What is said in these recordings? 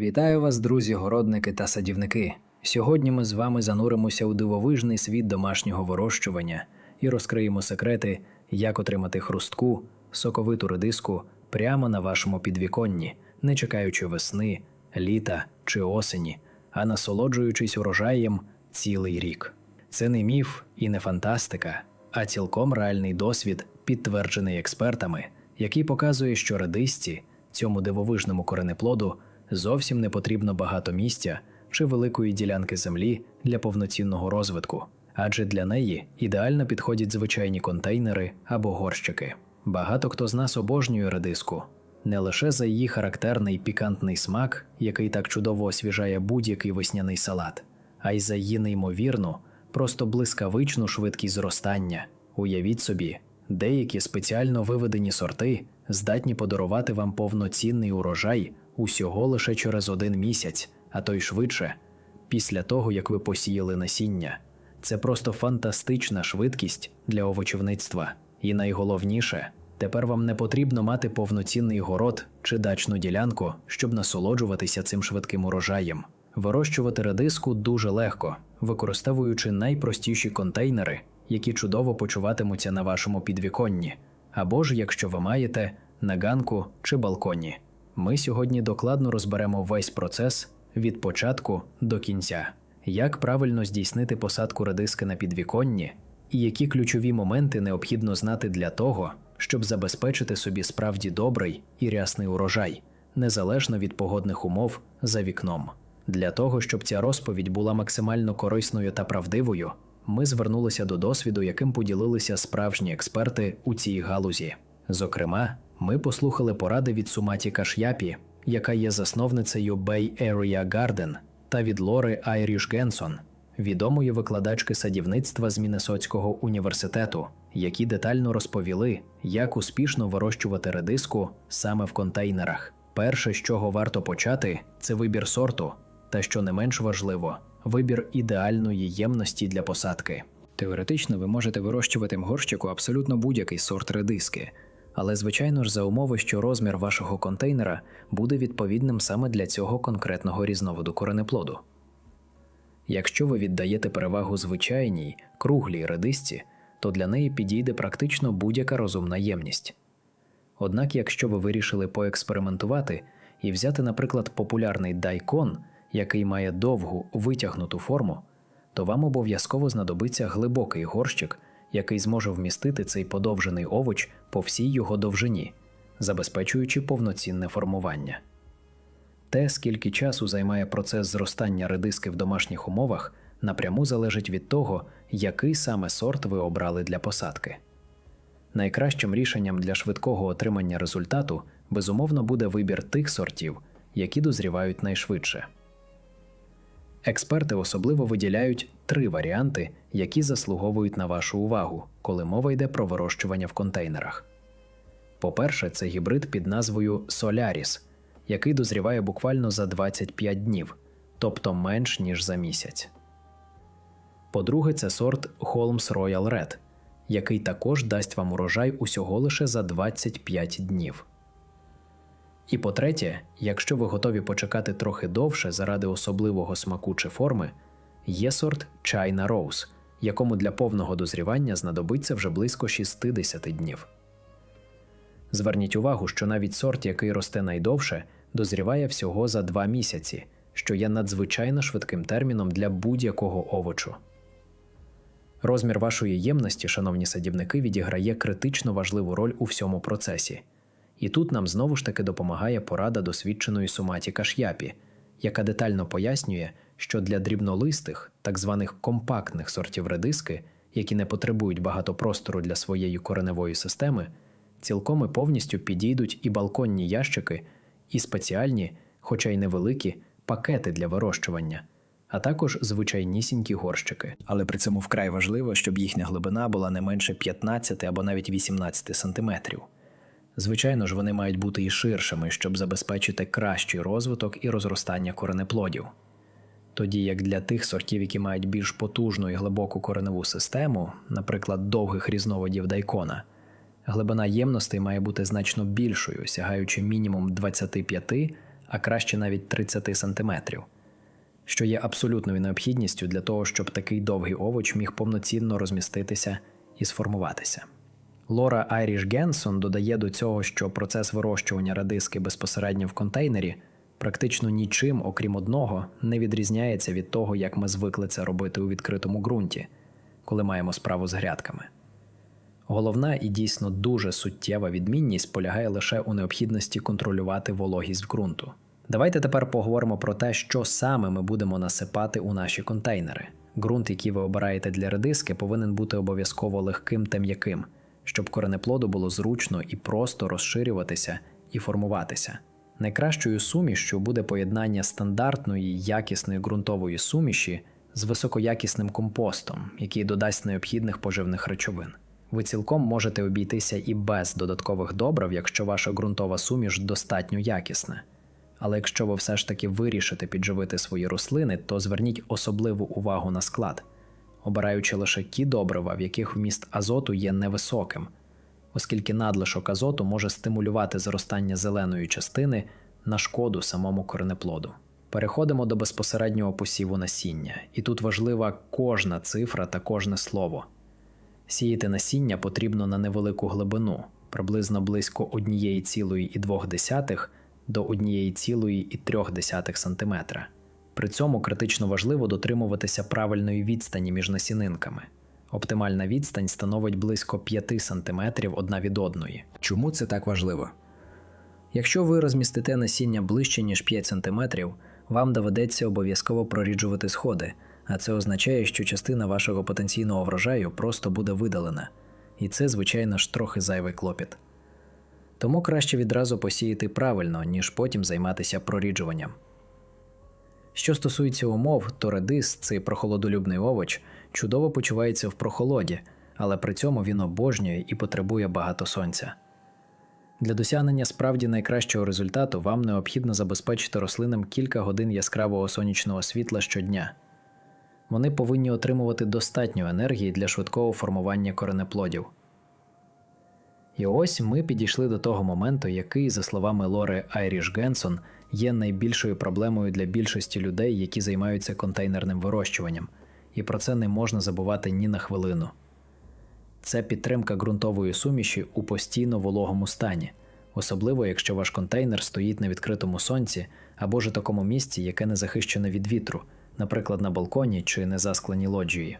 Вітаю вас, друзі, городники та садівники. Сьогодні ми з вами зануримося у дивовижний світ домашнього вирощування і розкриємо секрети, як отримати хрустку, соковиту редиску прямо на вашому підвіконні, не чекаючи весни, літа чи осені, а насолоджуючись урожаєм цілий рік. Це не міф і не фантастика, а цілком реальний досвід, підтверджений експертами, який показує, що редисці, цьому дивовижному коренеплоду, зовсім не потрібно багато місця чи великої ділянки землі для повноцінного розвитку, адже для неї ідеально підходять звичайні контейнери або горщики. Багато хто з нас обожнює редиску не лише за її характерний пікантний смак, який так чудово освіжає будь-який весняний салат, а й за її неймовірну, просто блискавичну швидкість зростання. Уявіть собі, деякі спеціально виведені сорти здатні подарувати вам повноцінний урожай усього лише через один місяць, а то й швидше, після того як ви посіяли насіння. Це просто фантастична швидкість для овочівництва. І найголовніше, тепер вам не потрібно мати повноцінний город чи дачну ділянку, щоб насолоджуватися цим швидким урожаєм. Вирощувати редиску дуже легко, використовуючи найпростіші контейнери, які чудово почуватимуться на вашому підвіконні, або ж якщо ви маєте на ганку чи балконі. Ми сьогодні докладно розберемо весь процес від початку до кінця, як правильно здійснити посадку редиски на підвіконні, і які ключові моменти необхідно знати для того, щоб забезпечити собі справді добрий і рясний урожай, незалежно від погодних умов за вікном. Для того, щоб ця розповідь була максимально корисною та правдивою, ми звернулися до досвіду, яким поділилися справжні експерти у цій галузі. Зокрема, ми послухали поради від Суматі Каш'япі, яка є засновницею Bay Area Garden, та від Лори Айріш Генсон, відомої викладачки садівництва з Міннесотського університету, які детально розповіли, як успішно вирощувати редиску саме в контейнерах. Перше, з чого варто почати, це вибір сорту, та що не менш важливо, вибір ідеальної ємності для посадки. Теоретично ви можете вирощувати в горщику абсолютно будь-який сорт редиски, але звичайно ж за умови, що розмір вашого контейнера буде відповідним саме для цього конкретного різновиду коренеплоду. Якщо ви віддаєте перевагу звичайній круглій редисці, то для неї підійде практично будь-яка розумна ємність. Однак, якщо ви вирішили поекспериментувати і взяти, наприклад, популярний дайкон, який має довгу витягнуту форму, то вам обов'язково знадобиться глибокий горщик, який зможе вмістити цей подовжений овоч по всій його довжині, забезпечуючи повноцінне формування. Те, скільки часу займає процес зростання редиски в домашніх умовах, напряму залежить від того, який саме сорт ви обрали для посадки. Найкращим рішенням для швидкого отримання результату безумовно буде вибір тих сортів, які дозрівають найшвидше. Експерти особливо виділяють три варіанти, які заслуговують на вашу увагу, коли мова йде про вирощування в контейнерах. По-перше, це гібрид під назвою Solaris, який дозріває буквально за 25 днів, тобто менш ніж за місяць. По-друге, це сорт Holmes Royal Red, який також дасть вам урожай усього лише за 25 днів. І по-третє, якщо ви готові почекати трохи довше заради особливого смаку чи форми, є сорт China Rose, якому для повного дозрівання знадобиться вже близько 60 днів. Зверніть увагу, що навіть сорт, який росте найдовше, дозріває всього за 2 місяці, що є надзвичайно швидким терміном для будь-якого овочу. Розмір вашої ємності, шановні садівники, відіграє критично важливу роль у всьому процесі. І тут нам знову ж таки допомагає порада досвідченої суматі Каш'япі, яка детально пояснює, що для дрібнолистих, так званих компактних сортів редиски, які не потребують багато простору для своєї кореневої системи, цілком і повністю підійдуть і балконні ящики, і спеціальні, хоча й невеликі, пакети для вирощування, а також звичайнісінькі горщики. Але при цьому вкрай важливо, щоб їхня глибина була не менше 15 або навіть 18 сантиметрів. Звичайно ж, вони мають бути і ширшими, щоб забезпечити кращий розвиток і розростання коренеплодів. Тоді як для тих сортів, які мають більш потужну і глибоку кореневу систему, наприклад, довгих різновидів дайкона, глибина ємностей має бути значно більшою, сягаючи мінімум 25, а краще навіть 30 см, що є абсолютною необхідністю для того, щоб такий довгий овоч міг повноцінно розміститися і сформуватися. Лора Айріш Генсон додає до цього, що процес вирощування радиски безпосередньо в контейнері практично нічим, окрім одного, не відрізняється від того, як ми звикли це робити у відкритому ґрунті, коли маємо справу з грядками. Головна і дійсно дуже суттєва відмінність полягає лише у необхідності контролювати вологість ґрунту. Давайте тепер поговоримо про те, що саме ми будемо насипати у наші контейнери. Ґрунт, який ви обираєте для редиски, повинен бути обов'язково легким та м'яким, щоб коренеплоду було зручно і просто розширюватися і формуватися. Найкращою сумішчю буде поєднання стандартної якісної ґрунтової суміші з високоякісним компостом, який додасть необхідних поживних речовин. Ви цілком можете обійтися і без додаткових добрив, якщо ваша ґрунтова суміш достатньо якісна. Але якщо ви все ж таки вирішите підживити свої рослини, то зверніть особливу увагу на склад, обираючи лише ті добрива, в яких вміст азоту є невисоким, оскільки надлишок азоту може стимулювати зростання зеленої частини на шкоду самому коренеплоду. Переходимо до безпосереднього посіву насіння, і тут важлива кожна цифра та кожне слово. Сіяти насіння потрібно на невелику глибину, приблизно близько 1,2 до 1,3 см. При цьому критично важливо дотримуватися правильної відстані між насінинками. Оптимальна відстань становить близько 5 см одна від одної. Чому це так важливо? Якщо ви розмістите насіння ближче, ніж 5 см, вам доведеться обов'язково проріджувати сходи, а це означає, що частина вашого потенційного врожаю просто буде видалена. І це, звичайно ж, трохи зайвий клопіт. Тому краще відразу посіяти правильно, ніж потім займатися проріджуванням. Що стосується умов, то редис, цей прохолодолюбний овоч, чудово почувається в прохолоді, але при цьому він обожнює і потребує багато сонця. Для досягнення справді найкращого результату вам необхідно забезпечити рослинам кілька годин яскравого сонячного світла щодня. Вони повинні отримувати достатньо енергії для швидкого формування коренеплодів. І ось ми підійшли до того моменту, який, за словами Лори Айріш Генсон, є найбільшою проблемою для більшості людей, які займаються контейнерним вирощуванням, і про це не можна забувати ні на хвилину. Це підтримка ґрунтової суміші у постійно вологому стані, особливо якщо ваш контейнер стоїть на відкритому сонці або ж у такому місці, яке не захищене від вітру, наприклад, на балконі чи незасклені лоджії.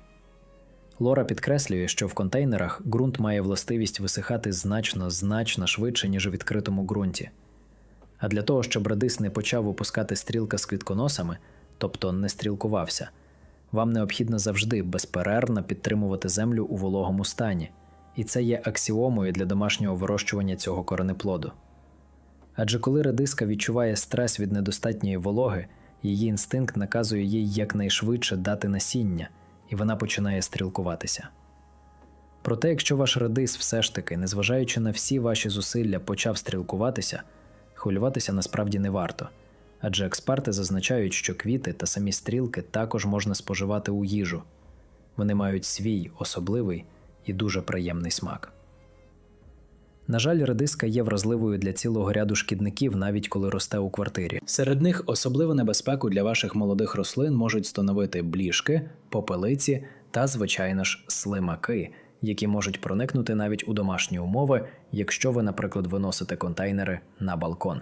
Лора підкреслює, що в контейнерах ґрунт має властивість висихати значно значно швидше, ніж у відкритому ґрунті. А для того, щоб радис не почав випускати стрілка з квітконосами, тобто не стрілкувався, вам необхідно завжди безперервно підтримувати землю у вологому стані, і це є аксіомою для домашнього вирощування цього коренеплоду. Адже коли редиска відчуває стрес від недостатньої вологи, її інстинкт наказує їй якнайшвидше дати насіння, і вона починає стрілкуватися. Проте, якщо ваш редис все ж таки, незважаючи на всі ваші зусилля, почав стрілкуватися, хвилюватися насправді не варто, адже експерти зазначають, що квіти та самі стрілки також можна споживати у їжу. Вони мають свій особливий і дуже приємний смак. На жаль, редиска є вразливою для цілого ряду шкідників, навіть коли росте у квартирі. Серед них особливу небезпеку для ваших молодих рослин можуть становити бліжки, попелиці та, звичайно ж, слимаки, які можуть проникнути навіть у домашні умови, якщо ви, наприклад, виносите контейнери на балкон.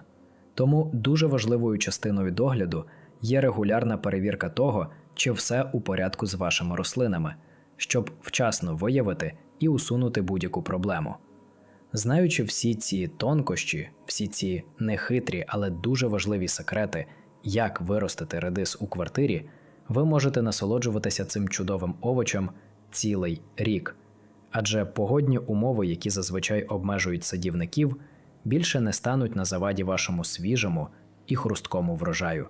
Тому дуже важливою частиною догляду є регулярна перевірка того, чи все у порядку з вашими рослинами, щоб вчасно виявити і усунути будь-яку проблему. Знаючи всі ці тонкощі, всі ці нехитрі, але дуже важливі секрети, як виростити редис у квартирі, ви можете насолоджуватися цим чудовим овочем цілий рік. Адже погодні умови, які зазвичай обмежують садівників, більше не стануть на заваді вашому свіжому і хрусткому врожаю.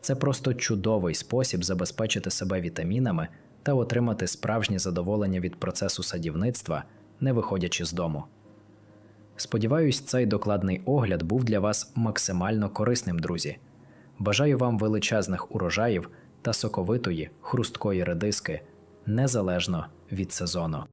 Це просто чудовий спосіб забезпечити себе вітамінами та отримати справжнє задоволення від процесу садівництва, не виходячи з дому. Сподіваюсь, цей докладний огляд був для вас максимально корисним, друзі. Бажаю вам величезних урожаїв та соковитої хрусткої редиски незалежно від сезону.